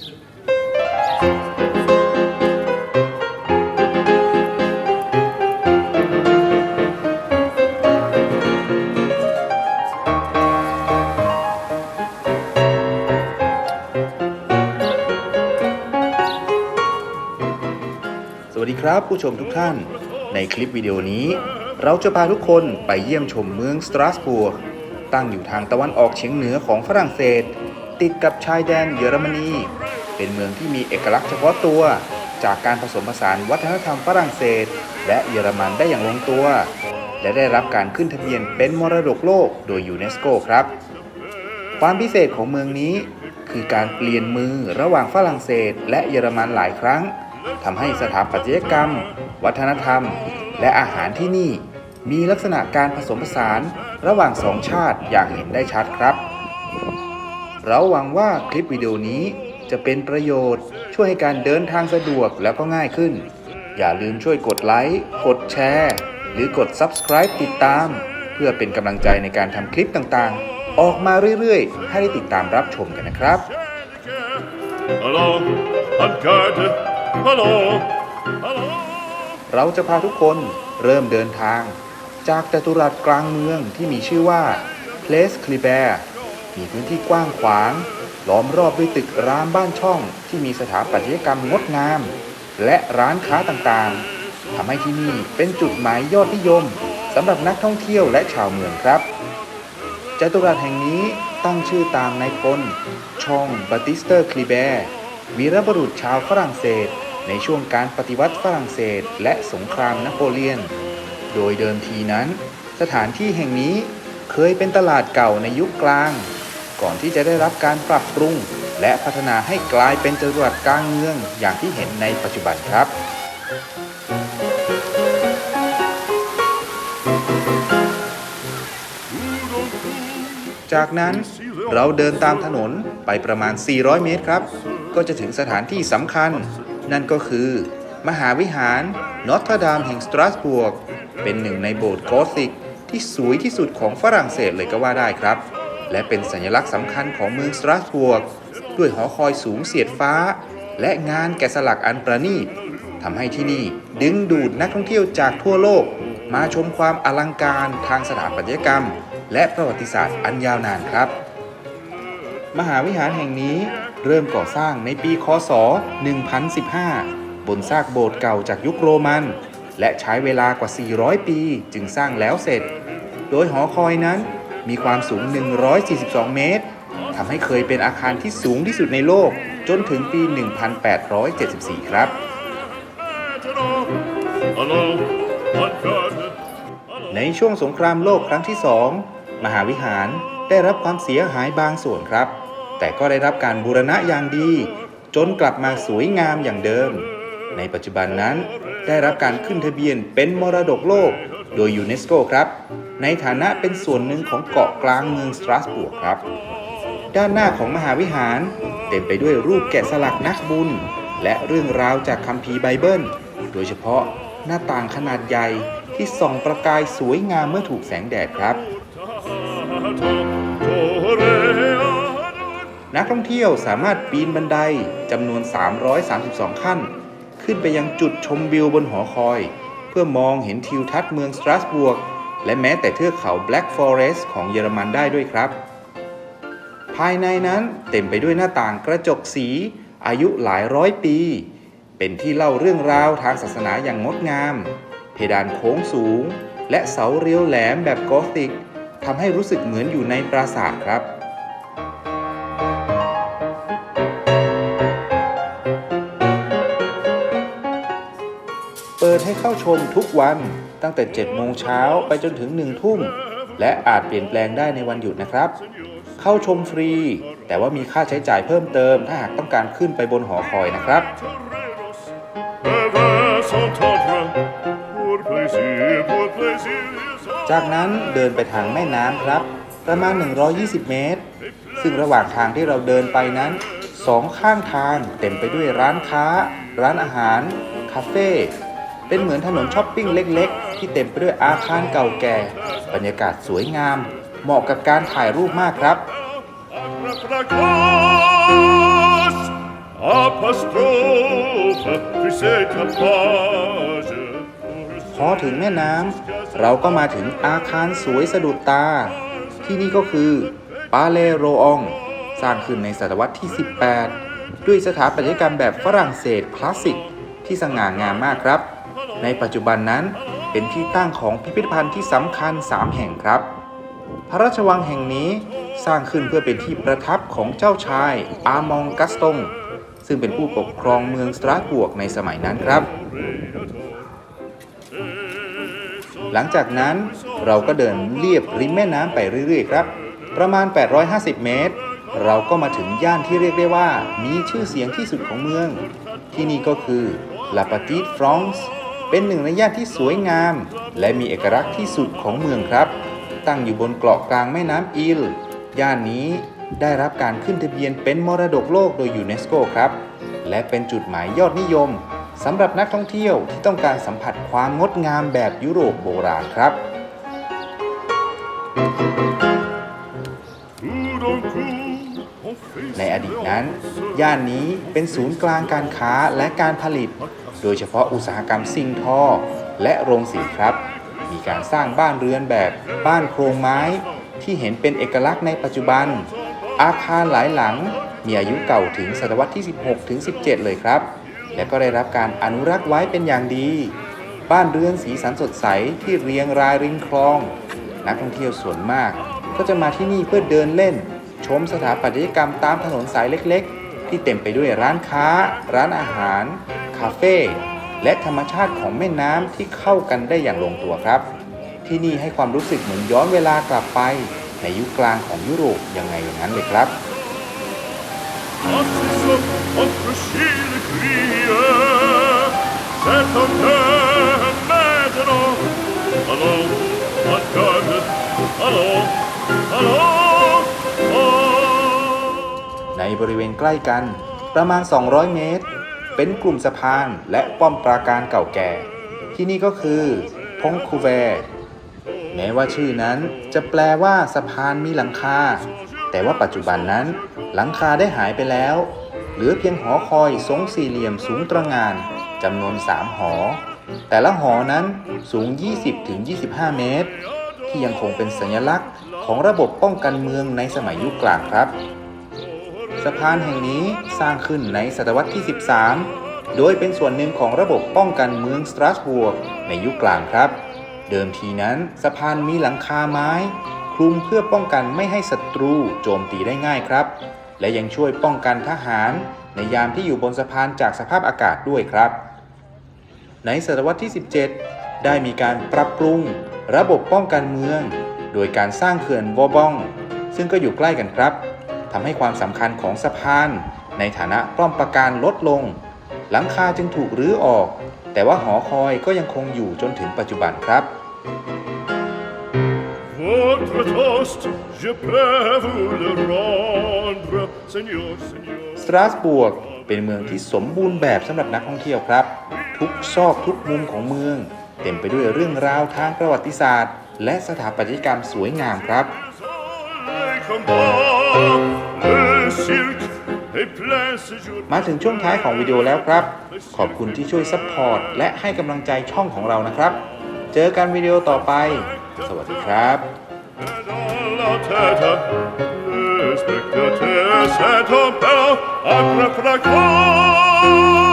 สวัสดีครับผู้ชมทุกท่าน ในคลิปวิดีโอนี้ เราจะพาทุกคนไปเยี่ยมชมเมืองสตราสบูร์กตั้งอยู่ทางตะวันออกเฉียงเหนือของฝรั่งเศส ติดกับชายแดนเยอรมนี เป็นเมืองที่มีเอกลักษณ์เฉพาะตัว จากการผสมผสานวัฒนธรรมฝรั่งเศส และเยอรมันได้อย่างลงตัว และได้รับการขึ้นทะเบียนเป็นมรดกโลกโดยยูเนสโกครับ ความพิเศษของเมืองนี้ คือการเปลี่ยนมือระหว่างฝรั่งเศส และเยอรมันหลายครั้งทำให้สถาปัตยกรรม วัฒนธรรม และอาหารที่นี่ มีลักษณะการผสมผสานระหว่างสองชาติอย่างเห็นได้ชัดครับ เราหวังว่าคลิปวิดีโอนี้ จะเป็นประโยชน์ ช่วยให้การเดินทางสะดวกแล้วก็ง่ายขึ้น อย่าลืมช่วยกดไลค์กดแชร์ หรือกด Subscribe ติดตาม เพื่อเป็นกำลังใจในการทำคลิปต่างๆ ออกมาเรื่อยๆ ให้ได้ติดตามรับชมกันนะครับ Hallo, Handkarte. Hallo, hallo. เราจะพาทุกคนเริ่มเดินทาง จากจัตุรัสกลางเมืองที่มีชื่อว่า Place c l i b e r มีพื้นที่กว้างขวาง ล้อมรอบด้วยตึกร้ามบ้านช่องที่มีสถาปัตยกรรมงดงาม และร้านค้าต่างๆทำให้ที่นี่เป็นจุดหมายยอดนิยมสำหรับนักท่องเที่ยวและชาวเมืองครับจัตุรัสแห่งนี้ตั้งชื่อตามนายพลชองบัติสเตอร์คลีแบร์วีรบุรุษชาวฝรั่งเศส ในช่วงการปฏิวัติฝรั่งเศส และสงครามนโปเลียน โดยเดิมทีนั้น สถานที่แห่งนี้เคยเป็นตลาดเก่าในยุคกลาง ก่อนที่จะได้รับการปรับปรุง และพัฒนาให้กลายเป็นจัตุรัสกลางเมืองอย่างที่เห็นในปัจจุบันครับจากนั้นเราเดินตามถนนไปประมาณ 400 เมตรครับ ก็จะถึงสถานที่สำคัญ นั่นก็คือ มหาวิหารนอตทดามแห่งสตราสบวร์กเป็นหนึ่งในโบสถ์โกธิกที่สวยที่สุดของฝรั่งเศสเลยก็ว่าได้ครับ และเป็นสัญลักษณ์สำคัญของเมืองสตราสบวร์กด้วยหอคอยสูงเสียดฟ้า และงานแกะสลักอันประณีตทำให้ที่นี่ดึงดูดนักท่องเที่ยวจากทั่วโลก มาชมความอลังการทางสถาปัตยกรรม และประวัติศาสตร์อันยาวนานครับ มหาวิหารแห่งนี้เริ่มก่อสร้างในปี คศ 1015 บนซากโบสถ์เก่าจากยุคโรมัน และใช้เวลากว่า 400 ปีจึงสร้างแล้วเสร็จ โดยหอคอยนั้น มีความสูง 142 เมตรทำให้เคยเป็นอาคารที่สูงที่สุดในโลก จนถึงปี 1874 ครับ Hallo, Handkarte. ในช่วงสงครามโลกครั้งที่สองมหาวิหารได้รับความเสียหายบางส่วนครับ แต่ก็ได้รับการบูรณะอย่างดี จนกลับมาสวยงามอย่างเดิม ในปัจจุบันนั้นได้รับการขึ้นทะเบียนเป็นมรดกโลก โดยยูเนสโกครับ ในฐานะเป็นส่วนหนึ่งของเกาะกลางเมืองสตราสบวร์กครับ ด้านหน้าของมหาวิหารเต็มไปด้วยรูปแกะสลักนักบุญ และเรื่องราวจากคัมภีร์ไบเบิล โดยเฉพาะหน้าต่างขนาดใหญ่ที่ส่องประกายสวยงามเมื่อถูกแสงแดดครับ นักท่องเที่ยวสามารถปีนบันไดจำนวน 332 ขั้น ขึ้นไปยังจุดชมวิวบนหอคอย เพื่อมองเห็นทิวทัศน์เมืองสตราสบวร์กและแม้แต่เทือกเขา Black Forest ของเยอรมันได้ด้วยครับ ภายในนั้นเต็มไปด้วยหน้าต่างกระจกสี อายุหลายร้อยปี เป็นที่เล่าเรื่องราวทางศาสนาอย่างงดงาม เพดานโค้งสูง และเสาเรียวแหลมแบบกอธิกทำให้รู้สึกเหมือนอยู่ในปราสาทครับ เข้าชมทุกวันตั้งแต่ 7 โมงเช้าไปจนถึง 1 ทุ่ม และอาจเปลี่ยนแปลงได้ในวันหยุดนะครับ เข้าชมฟรี แต่ว่ามีค่าใช้จ่ายเพิ่มเติม ถ้าหากต้องการขึ้นไปบนหอคอยนะครับ จากนั้นเดินไปทางแม่น้ำครับ ประมาณ 120 เมตร ซึ่งระหว่างทางที่เราเดินไปนั้นสองข้างทางเต็มไปด้วยร้านค้า ร้านอาหาร คาเฟ่ เป็นเหมือนถนนช้อปปิ้งเล็กๆ ที่เต็มไปด้วยอาคารเก่าแก่ บรรยากาศสวยงาม เหมาะกับการถ่ายรูปมากครับ Fracas, tu sais ta page. พอถึงแม่น้ำเราก็มาถึงอาคารสวยสะดุดตา ที่นี่ก็คือปาเลโรอง สร้างขึ้นในศตวรรษที่ 18 ด้วยสถาปัตยกรรมแบบฝรั่งเศสคลาสสิกที่สง่างามมากครับ ในปัจจุบันนั้นเป็นที่ตั้งของพิพิธภัณฑ์ที่สำคัญ 3 แห่งครับ พระราชวังแห่งนี้สร้างขึ้นเพื่อเป็นที่ประทับของเจ้าชาย อามองกัสตง ซึ่งเป็นผู้ปกครองเมืองสตราสบวกในสมัยนั้นครับ หลังจากนั้นเราก็เดินเลียบริมแม่น้ำไปเรื่อยๆครับ ประมาณ 850 เมตร เราก็มาถึงย่านที่เรียกได้ว่า มีชื่อเสียงที่สุดของเมือง ที่นี่ก็คือ La Petite France เป็นหนึ่งในย่านที่สวยงาม และมีเอกลักษณ์ที่สุดของเมืองครับ ตั้งอยู่บนเกาะกลางแม่น้ำอีลย่านนี้ได้รับการขึ้นทะเบียนเป็นมรดกโลกโดยยูเนสโกครับ และเป็นจุดหมายยอดนิยมสำหรับนักท่องเที่ยวที่ต้องการสัมผัสความงดงามแบบยุโรปโบราณครับ ในอดีตนั้น ย่านนี้เป็นศูนย์กลางการค้าและการผลิต โดยเฉพาะอุตสาหกรรมสิ่งทอและโรงสีครับ มีการสร้างบ้านเรือนแบบบ้านโครงไม้ ที่เห็นเป็นเอกลักษณ์ในปัจจุบัน อาคารหลายหลัง มีอายุเก่าถึงศตวรรษที่ 16 ถึง 17 เลยครับ และก็ได้รับการอนุรักษ์ไว้เป็นอย่างดี บ้านเรือนสีสันสดใสที่เรียงรายริมคลอง นักท่องเที่ยวส่วนมาก ก็จะมาที่นี่เพื่อเดินเล่น ชมสถาปัตยกรรมตามถนนสายเล็ก ๆ ที่เต็มไปด้วยร้านค้า ร้านอาหาร คาเฟ่และธรรมชาติของแม่น้ำที่เข้ากันได้อย่างลงตัวครับ ที่นี่ให้ความรู้สึกเหมือนย้อนเวลากลับไป ในยุคกลางของยุโรปยังไงอย่างนั้นเลยครับ Assis entre Chine et Grie, c'est un cœur maintenant. Allons, en garde, allons, allons, allons. ในบริเวณใกล้กันประมาณ 200 เมตร เป็นกลุ่มสะพานและป้อมปราการเก่าแก่ ที่นี่ก็คือพงคูเวร์แม้ว่าชื่อนั้นจะแปลว่าสะพานมีหลังคา แต่ว่าปัจจุบันนั้น หลังคาได้หายไปแล้ว เหลือเพียงหอคอยทรงสี่เหลี่ยมสูงตระงานจำนวน3หอ แต่ละหอนั้นสูง 20-25 เมตร ที่ยังคงเป็นสัญลักษณ์ของระบบป้องกันเมืองในสมัยยุคกลางครับ สะพานแห่งนี้สร้างขึ้นในศตวรรษที่ 13 โดยเป็นส่วนหนึ่งของระบบป้องกันเมืองสตราสบูร์กในยุคกลางครับ เดิมทีนั้นสะพานมีหลังคาไม้ คลุมเพื่อป้องกันไม่ให้ศัตรูโจมตีได้ง่ายครับ และยังช่วยป้องกันทหาร ในยามที่อยู่บนสะพานจากสภาพอากาศด้วยครับ ในศตวรรษที่ 17 ได้มีการปรับปรุง ระบบป้องกันเมือง โดยการสร้างเขื่อนวอบอง ซึ่งก็อยู่ใกล้กันครับ ทำให้ความสำคัญของสะพาน ในฐานะป้อมปราการลดลง หลังคาจึงถูกรื้อออก แต่ว่าหอคอยก็ยังคงอยู่จนถึงปัจจุบันครับ Votre toast, je peux vous le rendre, Seigneur, Seigneur. สตราสบูร์กเป็นเมืองที่สมบูรณ์แบบสำหรับนักท่องเที่ยวครับ ทุกซอกทุกมุมของเมือง เต็มไปด้วยเรื่องราวทางประวัติศาสตร์ และสถาปัตยกรรมสวยงามครับ Soleil combat, มาถึงช่วงท้ายของวิดีโอแล้วครับ ขอบคุณที่ช่วยซัพพอร์ตและให้กำลังใจช่องของเรานะครับ เจอกันวิดีโอต่อไป สวัสดีครับ Et dans la tête, le spectateur s'est en à